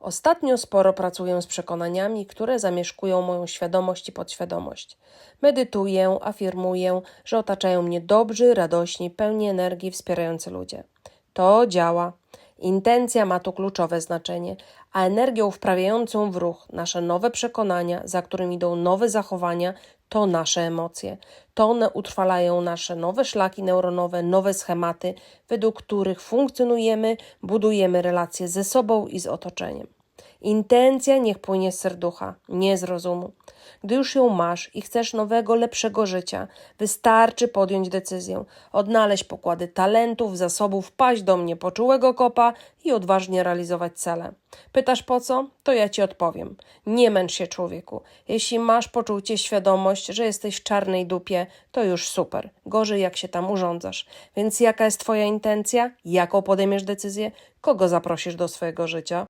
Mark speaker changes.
Speaker 1: Ostatnio sporo pracuję z przekonaniami, które zamieszkują moją świadomość i podświadomość. Medytuję, afirmuję, że otaczają mnie dobrzy, radośni, pełni energii, wspierający ludzie. To działa. Intencja ma tu kluczowe znaczenie, a energią wprawiającą w ruch nasze nowe przekonania, za którymi idą nowe zachowania, to nasze emocje. To one utrwalają nasze nowe szlaki neuronowe, nowe schematy, według których funkcjonujemy, budujemy relacje ze sobą i z otoczeniem. Intencja niech płynie z serducha, nie z rozumu. Gdy już ją masz i chcesz nowego, lepszego życia, wystarczy podjąć decyzję, odnaleźć pokłady talentów, zasobów, wpaść do mnie poczułego kopa i odważnie realizować cele. Pytasz po co? To ja ci odpowiem. Nie męcz się, człowieku. Jeśli masz poczucie, świadomość, że jesteś w czarnej dupie, to już super. Gorzej, jak się tam urządzasz. Więc jaka jest Twoja intencja? Jaką podejmiesz decyzję? Kogo zaprosisz do swojego życia?